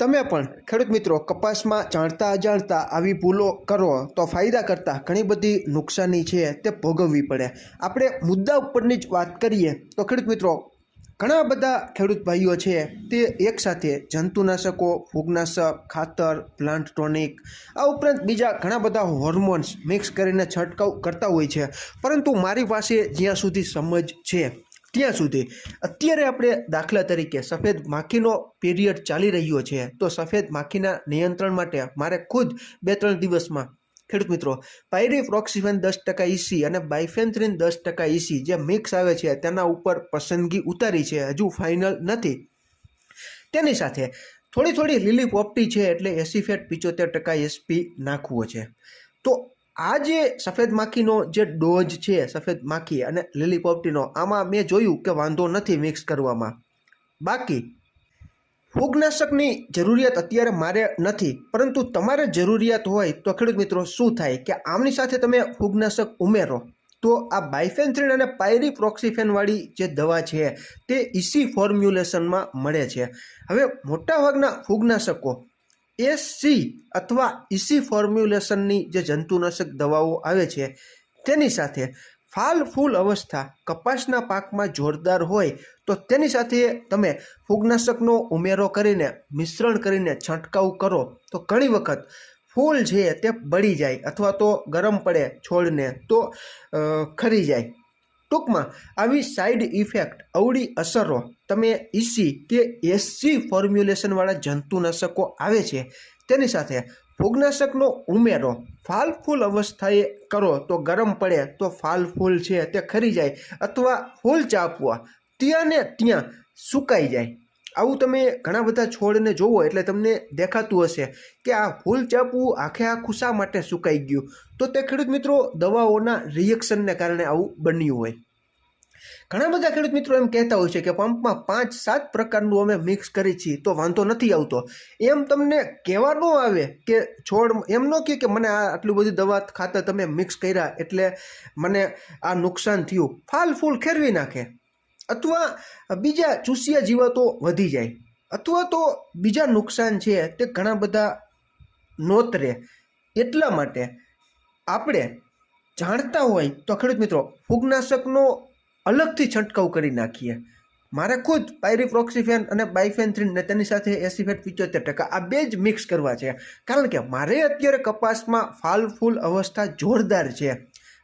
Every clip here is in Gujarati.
તમે પણ ખેડૂત મિત્રો કપાસમાં જાણતા અજાણતા આવી ભૂલો કરો તો ફાયદા કરતાં ઘણી બધી નુકસાની છે તે ભોગવવી પડે. આપણે મુદ્દા ઉપરની જ વાત કરીએ તો ખેડૂત મિત્રો, ઘણા બધા ખેડૂત ભાઈઓ છે તે એકસાથે જંતુનાશકો, ફૂગનાશક, ખાતર, પ્લાન્ટ ટોનિક, આ ઉપરાંત બીજા ઘણા બધા હોર્મોન્સ મિક્સ કરીને છંટકાવ કરતા હોય છે. પરંતુ મારી પાસે જ્યાં સુધી સમજ છે ત્યાં સુધી. અત્યારે આપણે દાખલા તરીકે સફેદ માખીનો પીરિયડ ચાલી રહ્યો છે, તો સફેદ માખીના નિયંત્રણ માટે મારે ખુદ બે ત્રણ દિવસમાં, ખેડૂત મિત્રો પાયરીફ્રોક્સિફેન દસ ટકા ઇસી અને બાયફેન્થ્રિન દસ ટકા ઇસી જે મિક્સ આવે છે, તેના ઉપર પસંદગી ઉતારી છે, હજુ ફાઇનલ નથી. તેની સાથે થોડી થોડી લીલી પોપટી છે, એટલે એસીફેટ પિચોતેર ટકા એસપી નાખવો છે. તો આ જે સફેદ માખીનો જે ડોઝ છે, સફેદ માખી અને લીલી પોપટીનો, આમાં મેં જોયું કે વાંધો નથી મિક્સ કરવામાં. બાકી, ફૂગનાશકની જરૂરિયાત અત્યારે મારે નથી, પરંતુ તમારે જરૂરિયાત હોય તો ખેડૂત મિત્રો શું થાય કે આમની સાથે તમે ફૂગનાશક ઉમેરો. તો આ બાયફેન્થ્રીન અને પાયરીપ્રોક્સિફેનવાળી જે દવા છે, તે ઇસી ફોર્મ્યુલેશનમાં મળે છે. હવે મોટાભાગના ફૂગનાશકો એસી અથવા ઇસી ફોર્મ્યુલેશનની જે જંતુનાશક દવાઓ આવે છે, તેની સાથે ફાલ ફૂલ અવસ્થા કપાસના પાકમાં જોરદાર હોય, તો તેની સાથે તમે ફૂગનાશકનો ઉમેરો કરીને, મિશ્રણ કરીને છંટકાવ કરો, તો ઘણી વખત ફૂલ છે તે બળી જાય અથવા તો ગરમ પડે છોડને, તો ખરી જાય. ટૂંકમાં આવી સાઈડ ઇફેક્ટ અવળી અસરો, તમે ઇસી કે એસી ફોર્મ્યુલેશનવાળા જંતુનાશકો આવે છે, તેની સાથે ફૂગનાશકનો ઉમેરો ફાલફૂલ અવસ્થાએ કરો તો ગરમ પડે તો ફાલ ફૂલ છે તે ખરી જાય, અથવા ફૂલ ચાપવા, ત્યાં ને ત્યાં સુકાઈ જાય. આવું તમે ઘણા બધા છોડને જોવો એટલે તમને દેખાતું હશે કે આ ફૂલ ચાપવું આખે આખું શા માટે સુકાઈ ગયું? તો તે ખેડૂત મિત્રો દવાઓના રિએક્શનને કારણે આવું બન્યું હોય. ઘણા બધા ખેડૂત મિત્રો એમ કહેતા હોય છે કે પંપમાં પાંચ સાત પ્રકારનું અમે મિક્સ કરી છીએ, તો વાંધો નથી આવતો. એમ તમને કહેવા ન આવે કે છોડ એમ ન કહે કે મને આ આટલી બધી દવા ખાતર તમે મિક્સ કર્યા એટલે મને આ નુકસાન થયું. ફાલ ફૂલ ખેરવી નાખે. અથવા બીજા ચૂસિયા જીવાતો વધી જાય, અથવા તો બીજા નુકસાન છે તે ઘણા બધા નોતરે એટલા માટે આપણે જાણતા હોય તો ખેડૂત મિત્રો, ફૂગનાશકનો અલગથી છંટકાવ કરી નાખીએ. મારે ખુદ પાયરીપ્રોક્સિફેન અને બાયફેન્થ્રીન ને તેની સાથે એસિફેટ પિચોતેર ટકા આ બે જ મિક્સ કરવા છે. કારણ કે મારે અત્યારે કપાસમાં ફાલ ફૂલ અવસ્થા જોરદાર છે.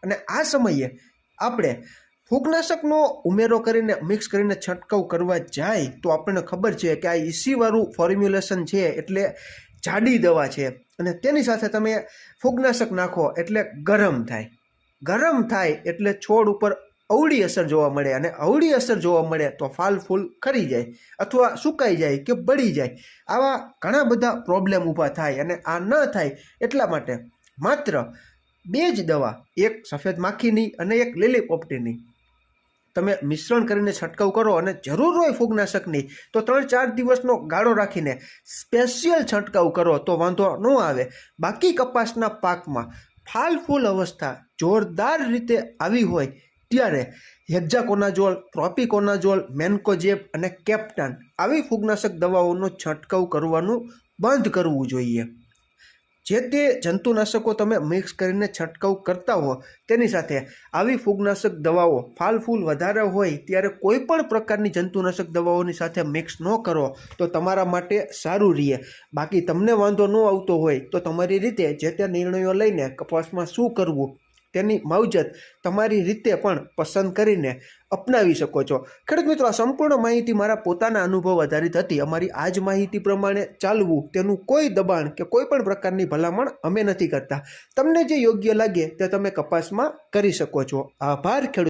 અને આ સમયે આપણે ફૂગનાશકનો ઉમેરો કરીને મિક્સ કરીને છંટકાવ કરવા જાય તો આપણને ખબર છે કે આ ઈસીવાળું ફોર્મ્યુલેશન છે એટલે જાડી દવા છે. અને તેની સાથે તમે ફૂગનાશક નાખો એટલે ગરમ થાય. ગરમ થાય એટલે છોડ ઉપર અવળી અસર જોવા મળે અને અવળી અસર જોવા મળે તો ફાલ ફૂલ ખરી જાય અથવા સુકાઈ જાય કે બળી જાય. આવા ઘણા બધા પ્રોબ્લેમ ઊભા થાય અને આ ન થાય એટલા માટે માત્ર બે જ દવા, એક સફેદ માખીની અને એક લીલી પોપટીની તમે મિશ્રણ કરીને છંટકાવ કરો અને જરૂર હોય ફૂગનાશકની, તો ત્રણ ચાર દિવસનો ગાળો રાખીને સ્પેશિયલ છંટકાવ કરો, તો વાંધો ન આવે. બાકી કપાસના પાકમાં ફાલ ફૂલ અવસ્થા જોરદાર રીતે આવી હોય ત્યારે હેક્ઝાકોનાઝોલ પ્રોપિકોનાઝોલ મેન્કોજેબ અને કેપ્ટન આવી ફૂગનાશક દવાઓનો છંટકાવ કરવાનું બંધ કરવું જોઈએ. જે તે જંતુનાશકો તમે મિક્સ કરીને છંટકાવ કરતા હો, તેની સાથે આવી ફૂગનાશક દવાઓ ફાલ ફૂલ વધારે હોય ત્યારે કોઈ પણ પ્રકારની જંતુનાશક દવાઓની સાથે મિક્સ ન કરો, તો તમારા માટે સારું રહે. બાકી તમને વાંધો ન આવતો હોય તો તમારી રીતે જે તે નિર્ણયો લઈને કપાસમાં શું કરવું? તેની માવજત તમારી રીતે પણ પસંદ કરીને અપનાવી શકો છો. ખેડૂત મિત્રો, આ સંપૂર્ણ માહિતી મારા પોતાના અનુભવ આધારિત હતી. અમારી આ જ માહિતી પ્રમાણે ચાલવું, તેનું કોઈ દબાણ કે કોઈ પણ પ્રકારની ભલામણ અમે નથી કરતા. તમને જે યોગ્ય લાગે તે તમે કપાસમાં કરી શકો છો. આભાર ખેડૂત